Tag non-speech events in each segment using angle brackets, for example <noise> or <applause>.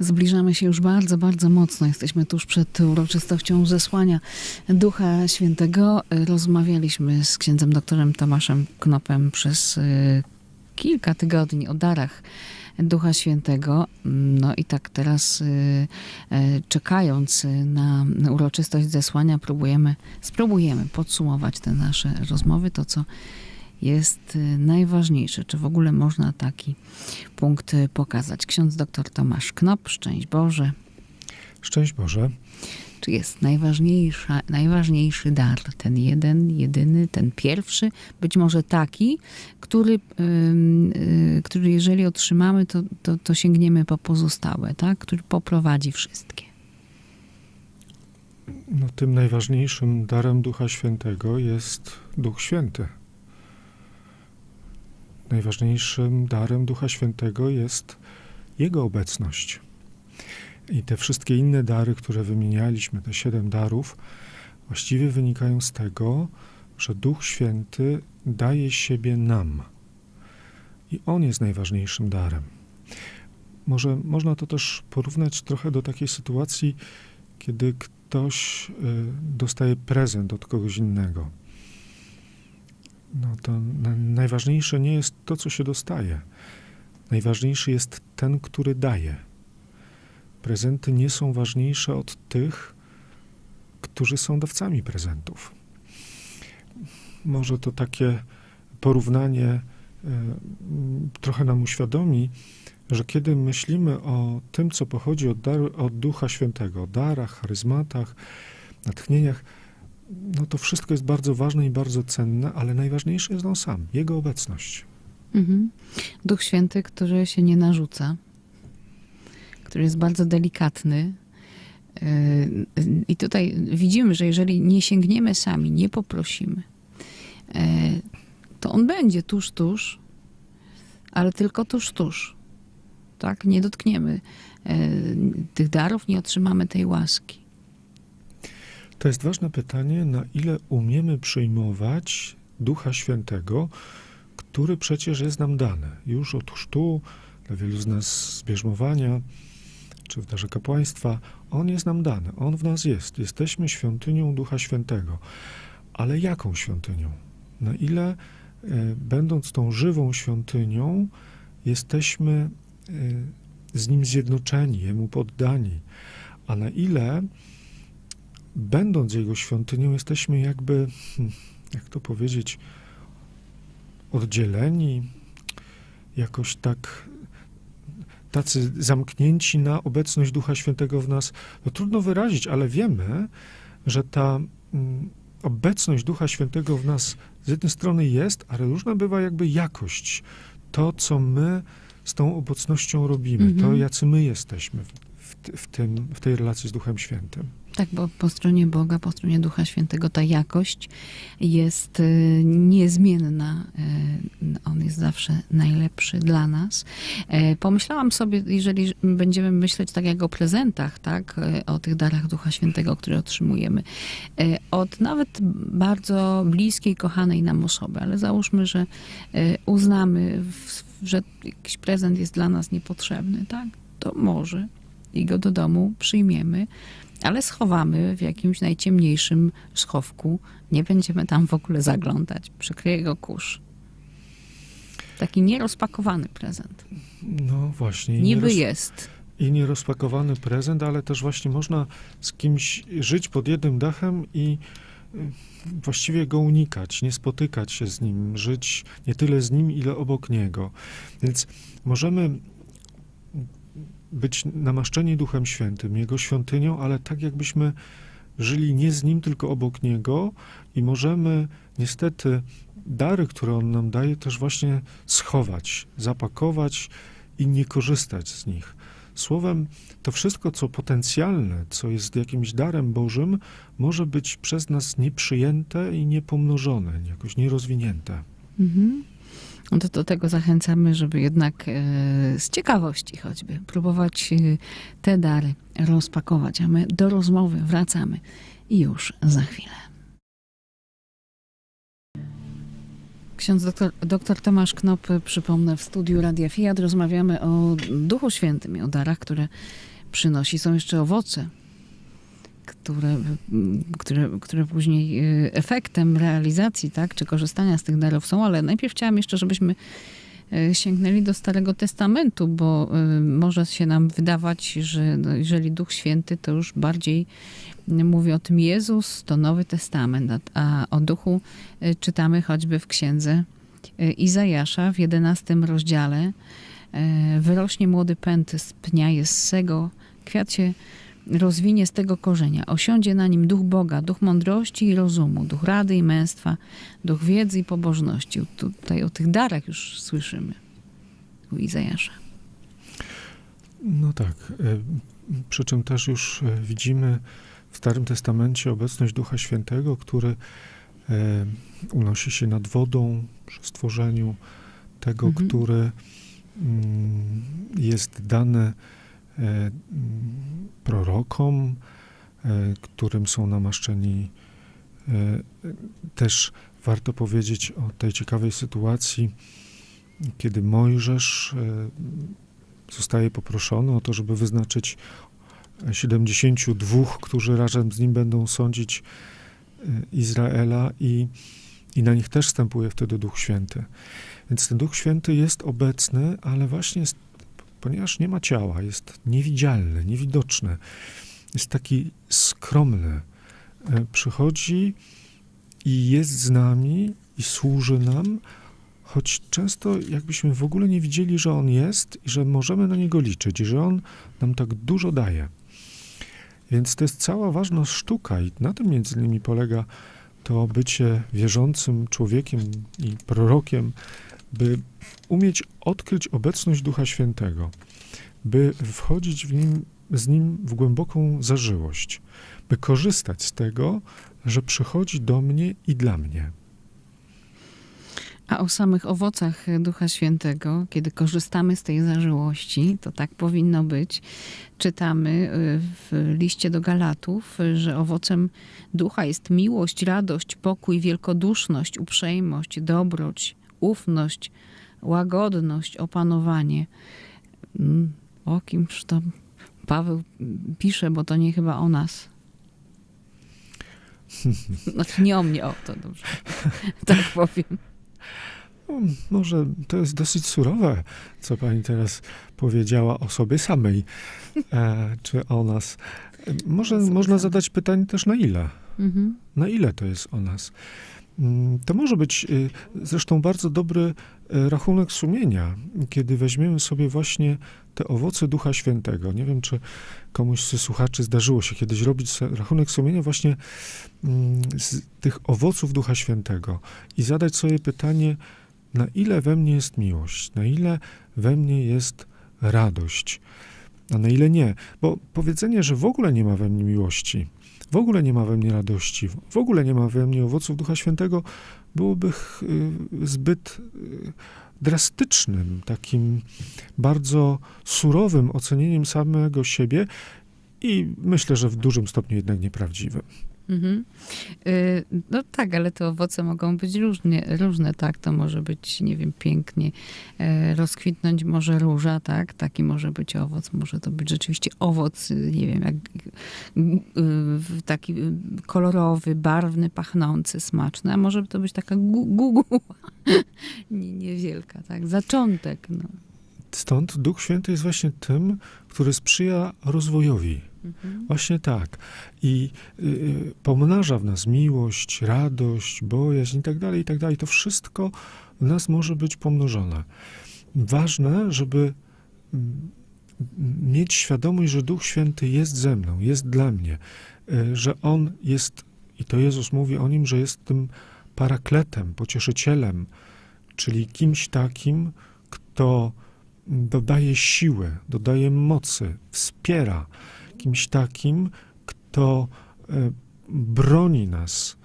Zbliżamy się już bardzo, bardzo mocno. Jesteśmy tuż przed uroczystością zesłania Ducha Świętego. Rozmawialiśmy z księdzem doktorem Tomaszem Knopem przez y, kilka tygodni o darach Ducha Świętego. No i tak teraz y, y, czekając na uroczystość zesłania próbujemy, spróbujemy podsumować te nasze rozmowy, to co jest y, najważniejsze, czy w ogóle można taki punkt y, pokazać. Ksiądz dr Tomasz Knop, szczęść Boże. Szczęść Boże. Czy jest najważniejsza, najważniejszy dar, ten jeden, jedyny, ten pierwszy, być może taki, który, yy, który jeżeli otrzymamy, to, to, to sięgniemy po pozostałe, tak? który poprowadzi wszystkie. No, tym najważniejszym darem Ducha Świętego jest Duch Święty. Najważniejszym darem Ducha Świętego jest Jego obecność. I te wszystkie inne dary, które wymienialiśmy, te siedem darów, właściwie wynikają z tego, że Duch Święty daje siebie nam. I On jest najważniejszym darem. Może można to też porównać trochę do takiej sytuacji, kiedy ktoś y, dostaje prezent od kogoś innego. No to na, najważniejsze nie jest to, co się dostaje. Najważniejszy jest ten, który daje. Prezenty nie są ważniejsze od tych, którzy są dawcami prezentów. Może to takie porównanie y, trochę nam uświadomi, że kiedy myślimy o tym, co pochodzi od, dar, od Ducha Świętego, o darach, charyzmatach, natchnieniach, no to wszystko jest bardzo ważne i bardzo cenne, ale najważniejszy jest on sam, jego obecność. Mhm. Duch Święty, który się nie narzuca, który jest bardzo delikatny. Yy, I tutaj widzimy, że jeżeli nie sięgniemy sami, nie poprosimy, yy, to on będzie tuż, tuż, ale tylko tuż, tuż. Tak? Nie dotkniemy yy, tych darów, nie otrzymamy tej łaski. To jest ważne pytanie, na ile umiemy przyjmować Ducha Świętego, który przecież jest nam dany już od chrztu, dla wielu z nas z bierzmowania, czy w darze kapłaństwa. On jest nam dany, on w nas jest. Jesteśmy świątynią Ducha Świętego. Ale jaką świątynią? Na ile, e, będąc tą żywą świątynią, jesteśmy e, z Nim zjednoczeni, Jemu poddani, a na ile będąc Jego świątynią, jesteśmy jakby, hmm, jak to powiedzieć, oddzieleni, jakoś tak tacy zamknięci na obecność Ducha Świętego w nas. No trudno wyrazić, ale wiemy, że ta mm, obecność Ducha Świętego w nas z jednej strony jest, ale różna bywa jakby jakość. To, co my z tą obecnością robimy, to Mhm. jacy my jesteśmy w, w, w, tym, w tej relacji z Duchem Świętym. Tak, bo po stronie Boga, po stronie Ducha Świętego ta jakość jest y, niezmienna. Y, On jest zawsze najlepszy dla nas. E, Pomyślałam sobie, jeżeli będziemy myśleć tak jak o prezentach, tak, e, o tych darach Ducha Świętego, które otrzymujemy, e, od nawet bardzo bliskiej, kochanej nam osoby, ale załóżmy, że uznamy, że jakiś prezent jest dla nas niepotrzebny, tak, to może i go do domu przyjmiemy, ale schowamy w jakimś najciemniejszym schowku. Nie będziemy tam w ogóle zaglądać. Przykryje go kurz. Taki nierozpakowany prezent. No właśnie. Niby jest. I nierozpakowany prezent, ale też właśnie można z kimś żyć pod jednym dachem i y, właściwie go unikać, nie spotykać się z nim, żyć nie tyle z nim, ile obok niego. Więc możemy być namaszczeni Duchem Świętym, Jego świątynią, ale tak jakbyśmy żyli nie z Nim, tylko obok Niego i możemy niestety dary, które On nam daje, też właśnie schować, zapakować i nie korzystać z nich. Słowem, to wszystko, co potencjalne, co jest jakimś darem Bożym, może być przez nas nieprzyjęte i niepomnożone, jakoś nierozwinięte. Mhm. No to do tego zachęcamy, żeby jednak e, z ciekawości choćby próbować e, te dary rozpakować. A my do rozmowy wracamy już za chwilę. Ksiądz doktor, doktor Tomasz Knop, przypomnę, w studiu Radia Fiat rozmawiamy o Duchu Świętym i o darach, które przynosi. Są jeszcze owoce, które, które, które później y, efektem realizacji, tak, czy korzystania z tych darów są, ale najpierw chciałam jeszcze, żebyśmy y, sięgnęli do Starego Testamentu, bo y, może się nam wydawać, że no, jeżeli Duch Święty, to już bardziej mówi o tym Jezus, to Nowy Testament, a, o Duchu czytamy choćby w księdze Izajasza w 11 rozdziale. Wyrośnie młody pęd z pnia Jessego, kwiat się rozwinie z tego korzenia. Osiądzie na nim duch Boga, duch mądrości i rozumu, duch rady i męstwa, duch wiedzy i pobożności. Tutaj o tych darach już słyszymy u Izajasza. No tak. e, Przy czym też już e, widzimy w Starym Testamencie obecność Ducha Świętego, który e, unosi się nad wodą przy stworzeniu tego, Mhm. który mm, jest dane mm, prorokom, e, którym są namaszczeni. E, Też warto powiedzieć o tej ciekawej sytuacji, kiedy Mojżesz e, zostaje poproszony o to, żeby wyznaczyć 72, którzy razem z nim będą sądzić e, Izraela i, i na nich też wstępuje wtedy Duch Święty. Więc ten Duch Święty jest obecny, ale właśnie ponieważ nie ma ciała, jest niewidzialny, niewidoczny, jest taki skromny. E, Przychodzi i jest z nami i służy nam, choć często jakbyśmy w ogóle nie widzieli, że On jest i że możemy na Niego liczyć, i że On nam tak dużo daje. Więc to jest cała ważna sztuka i na tym między innymi polega to bycie wierzącym człowiekiem i prorokiem, by umieć odkryć obecność Ducha Świętego, by wchodzić w nim, z Nim w głęboką zażyłość, by korzystać z tego, że przychodzi do mnie i dla mnie. A o samych owocach Ducha Świętego, kiedy korzystamy z tej zażyłości, to tak powinno być. Czytamy y, w liście do Galatów, że owocem ducha jest miłość, radość, pokój, wielkoduszność, uprzejmość, dobroć, ufność, łagodność, opanowanie. Mm, O kimż to Paweł pisze, bo to nie chyba o nas. <laughs> Znaczy nie o mnie, o to dobrze. <laughs> Tak powiem. No, może to jest dosyć surowe, co pani teraz powiedziała o sobie samej, e, czy o nas. E, Może można zadać pytanie też na ile? Mhm. Na ile to jest o nas? Mm, To może być y, zresztą bardzo dobry y, rachunek sumienia, kiedy weźmiemy sobie właśnie te owoce Ducha Świętego. Nie wiem, czy komuś z słuchaczy zdarzyło się kiedyś robić rachunek sumienia właśnie mm, z tych owoców Ducha Świętego i zadać sobie pytanie, na ile we mnie jest miłość, na ile we mnie jest radość, a na ile nie. Bo powiedzenie, że w ogóle nie ma we mnie miłości, w ogóle nie ma we mnie radości, w ogóle nie ma we mnie owoców Ducha Świętego, byłoby y, zbyt y, drastycznym, takim bardzo surowym ocenieniem samego siebie i myślę, że w dużym stopniu jednak nieprawdziwym. Mhm. Y, No tak, ale te owoce mogą być różnie, różne, tak? To może być, nie wiem, pięknie e, rozkwitnąć może róża, tak? Taki może być owoc, może to być rzeczywiście owoc, y, nie wiem, jak y, taki kolorowy, barwny, pachnący, smaczny, a może to być taka gu- guguła, <laughs> nie, niewielka, tak? Zaczątek, no. Stąd Duch Święty jest właśnie tym, który sprzyja rozwojowi. Mhm. Właśnie tak. I y, y, pomnaża w nas miłość, radość, bojaźń i tak dalej, i tak dalej. To wszystko w nas może być pomnożone. Ważne, żeby mm, mieć świadomość, że Duch Święty jest ze mną, jest dla mnie, y, że On jest, i to Jezus mówi o Nim, że jest tym parakletem, pocieszycielem, czyli kimś takim, kto dodaje siły, dodaje mocy, wspiera, kimś takim, kto e, broni nas,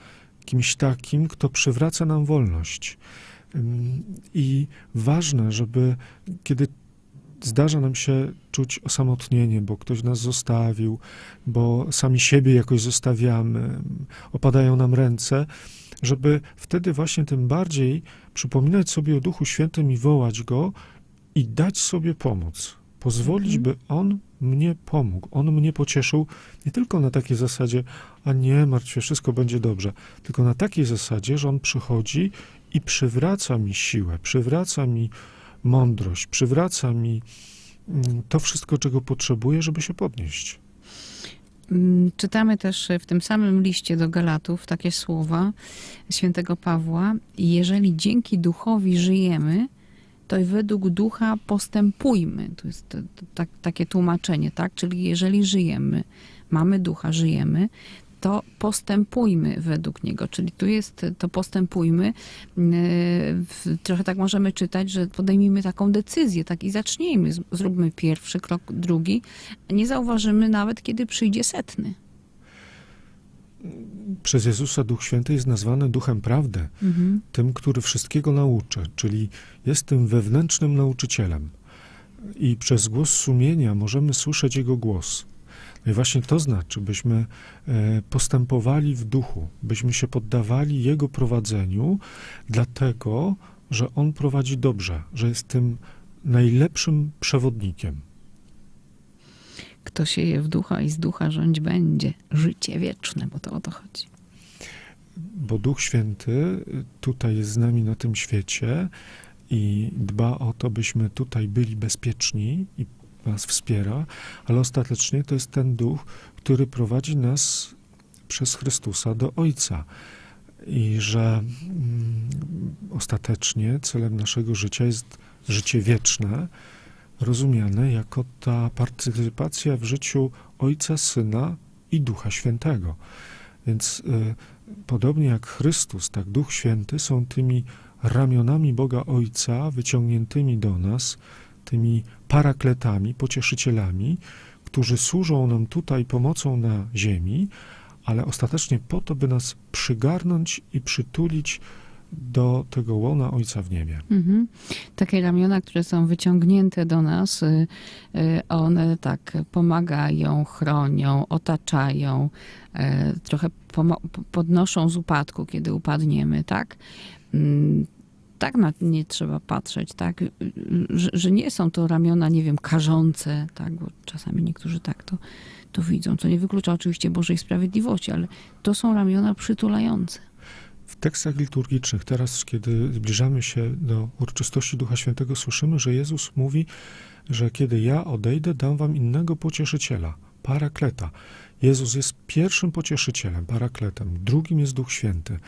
kimś takim, kto przywraca nam wolność. I ważne, żeby kiedy zdarza nam się czuć osamotnienie, bo ktoś nas zostawił, bo sami siebie jakoś zostawiamy, opadają nam ręce, żeby wtedy właśnie tym bardziej przypominać sobie o Duchu Świętym i wołać Go i dać sobie pomoc. Pozwolić, Mhm. by On mnie pomógł, On mnie pocieszył, nie tylko na takiej zasadzie, a nie martw się, wszystko będzie dobrze, tylko na takiej zasadzie, że On przychodzi i przywraca mi siłę, przywraca mi mądrość, przywraca mi mm, to wszystko, czego potrzebuję, żeby się podnieść. Mm, Czytamy też w tym samym liście do Galatów takie słowa świętego Pawła: Jeżeli dzięki duchowi żyjemy, to według ducha postępujmy. To jest to, to, tak, takie tłumaczenie, tak? Czyli jeżeli żyjemy, mamy ducha, żyjemy, to postępujmy według niego. Czyli tu jest to postępujmy. Yy, Trochę tak możemy czytać, że podejmijmy taką decyzję, tak i zacznijmy. Zróbmy pierwszy krok, drugi. Nie zauważymy nawet, kiedy przyjdzie setny. Przez Jezusa Duch Święty jest nazwany Duchem Prawdy, Mhm. tym, który wszystkiego nauczy, czyli jest tym wewnętrznym nauczycielem. I przez głos sumienia możemy słyszeć Jego głos. No i właśnie to znaczy, byśmy e, postępowali w duchu, byśmy się poddawali Jego prowadzeniu, dlatego, że On prowadzi dobrze, że jest tym najlepszym przewodnikiem. Kto sieje w ducha i z ducha rządź będzie. Życie wieczne, bo to o to chodzi. bo Duch Święty tutaj jest z nami na tym świecie i dba o to, byśmy tutaj byli bezpieczni i nas wspiera, ale ostatecznie to jest ten Duch, który prowadzi nas przez Chrystusa do Ojca. I że mm, ostatecznie celem naszego życia jest życie wieczne, rozumiane jako ta partycypacja w życiu Ojca, Syna i Ducha Świętego. Więc y, podobnie jak Chrystus, tak Duch Święty są tymi ramionami Boga Ojca wyciągniętymi do nas, tymi parakletami, pocieszycielami, którzy służą nam tutaj pomocą na ziemi, ale ostatecznie po to, by nas przygarnąć i przytulić do tego łona Ojca w niebie. Mhm. Takie ramiona, które są wyciągnięte do nas, y, y, one tak pomagają, chronią, otaczają, trochę podnoszą z upadku, kiedy upadniemy, tak? Mm, Tak na nie trzeba patrzeć, tak? Y, y, Że, że nie są to ramiona, nie wiem, karzące, tak? Bo czasami niektórzy tak to, to widzą, co nie wyklucza oczywiście Bożej sprawiedliwości, ale to są ramiona przytulające. W tekstach liturgicznych, teraz, kiedy zbliżamy się do uroczystości Ducha Świętego, słyszymy, że Jezus mówi, że kiedy ja odejdę, dam wam innego pocieszyciela, parakleta. Jezus jest pierwszym pocieszycielem, parakletem, drugim jest Duch Święty.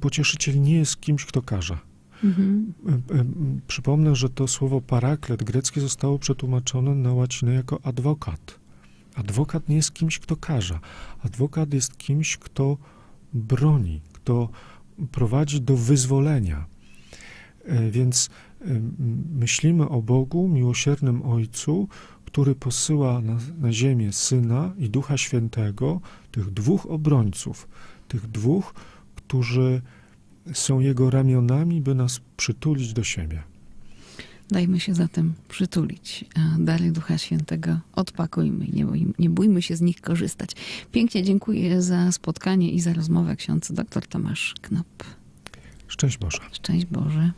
Pocieszyciel nie jest kimś, kto karze. Mhm. E, e, Przypomnę, że to słowo paraklet greckie zostało przetłumaczone na łacinę jako adwokat. Adwokat nie jest kimś, kto karze. Adwokat jest kimś, kto broni, kto prowadzi do wyzwolenia. E, Więc e, myślimy o Bogu, miłosiernym Ojcu, który posyła na, na ziemię Syna i Ducha Świętego, tych dwóch obrońców, tych dwóch, którzy są Jego ramionami, by nas przytulić do siebie. Dajmy się zatem przytulić. a Dary Ducha Świętego odpakujmy i nie, bój, nie bójmy się z nich korzystać. Pięknie dziękuję za spotkanie i za rozmowę ksiądz dr Tomasz Knop. Szczęść Boże. Szczęść Boże.